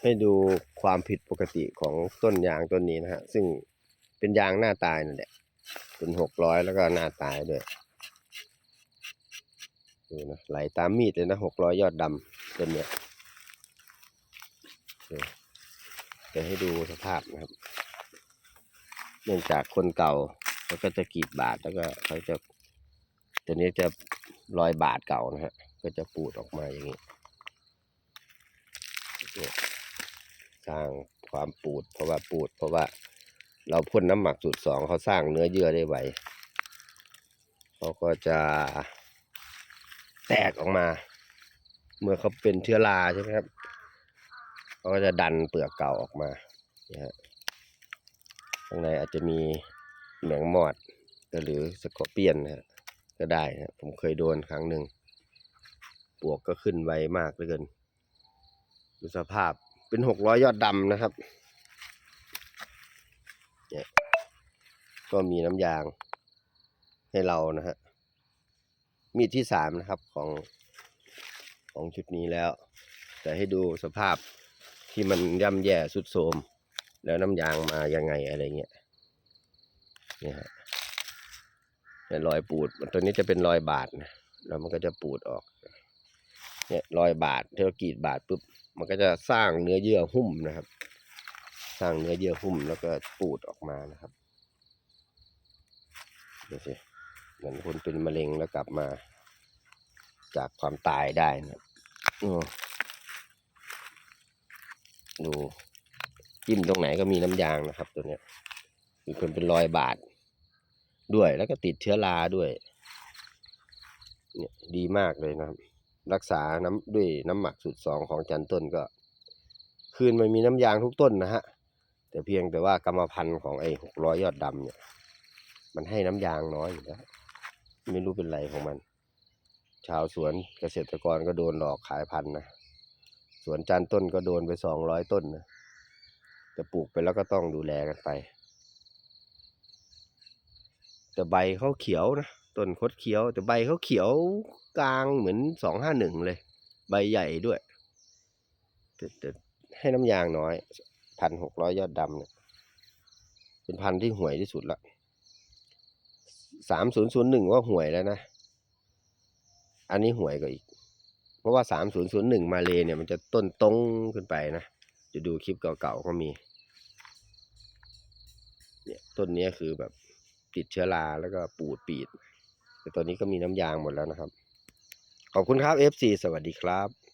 ให้ดูความผิดปกติของต้นยางต้นนี้นะฮะ ซึ่งเป็นยางหน้าตายนั่นแหละ เป็นหกร้อยแล้วก็หน้าตายด้วยดูนะไหลตามมีดเลยนะหกร้อยยอดดำต้นเนี้ยจะให้ดูสภาพนะครับ เนื่องจากคนเก่าเขาก็จะกีดบาดแล้วก็เขาจะตัวนี้จะรอยบาดเก่านะฮะ ก็จะปูดออกมาอย่างนี้เนี่ย สร้างความปูด เพราะว่าปูด เพราะว่าเราพ่นน้ำหมักสูตรสองเขาสร้างเนื้อเยื่อได้ไวเขาก็จะแตกออกมา เมื่อเขาเป็นเชื้อราใช่ไหมครับเขาก็จะดันเปลือกเก่าออกมานี่ยฮะข้างในอาจจะมีแมงมอดหรือสกอเปียนนะฮะก็ได้นะผมเคยโดนครั้งหนึ่งปวกก็ขึ้นไวมากเหลือเกินดูสภาพ เป็นหกร้อยยอดดำนะครับเนี่ยก็มีน้ำยางให้เรานะฮะมีดที่สามนะครับของของชุดนี้แล้ว แต่ให้ดูสภาพที่มันย่ำแย่สุดโทมแล้วน้ำยางมายังไงอะไรเงี้ยเนี่ยฮะเนี่ยรอยปูด ตัวนี้จะเป็นรอยบาดนะแล้วมันก็จะปูดออก เนี่ยรอยบาดที่เรากรีดบาดปุ๊บมันก็จะสร้างเนื้อเยื่อหุ้มนะครับ สร้างเนื้อเยื่อหุ้มแล้วก็ปูดออกมานะครับดูสิเหมือนคนเป็นมะเร็งแล้วกลับมา จากความตายได้นะดูจิ้มตรงไหนก็มีน้ำยางนะครับ ตัวเนี้ยมีคนเป็นรอยบาดด้วยแล้วก็ติดเชื้อราด้วย เนี่ยดีมากเลยนะครับ รักษาน้ำด้วยน้ำหมักสูตรสองของจันต้นก็ คืนมันมีน้ำยางทุกต้นนะฮะ แต่เพียงแต่ว่ากรรมพันธุ์ของไอ้หกร้อยยอดดำเนี่ย มันให้น้ำยางน้อยอยู่แล้วไม่รู้เป็นไรของมัน ชาวสวนเกษตรกรก็โดนหลอกขายพันธุ์นะสวนจันต้นก็โดนไปสองร้อยต้นนะแต่ปลูกไปแล้วก็ต้องดูแลกันไป แต่ใบเขาเขียวนะ ต้นคดเขียว แต่ใบเขาเขียวกลางเหมือนสองห้าหนึ่งเลย ใบใหญ่ด้วยแต่แต่ให้น้ำยางน้อยพันหกร้อยยอดดำเนี่ยเป็นพันที่ห่วยที่สุดละสามศูนย์ศูนย์หนึ่งว่าห่วยแล้วนะ อันนี้ห่วยกว่าอีก เพราะว่าสามศูนย์ศูนย์หนึ่งมาเลยเนี่ยมันจะต้นตรงขึ้นไปนะ จะดูคลิปเก่าๆก็มี เนี่ยต้นนี้คือแบบติดเชื้อราแล้วก็ปูดปีด แต่ตอนนี้ก็มีน้ำยางหมดแล้วนะครับ ขอบคุณครับ F4 สวัสดีครับ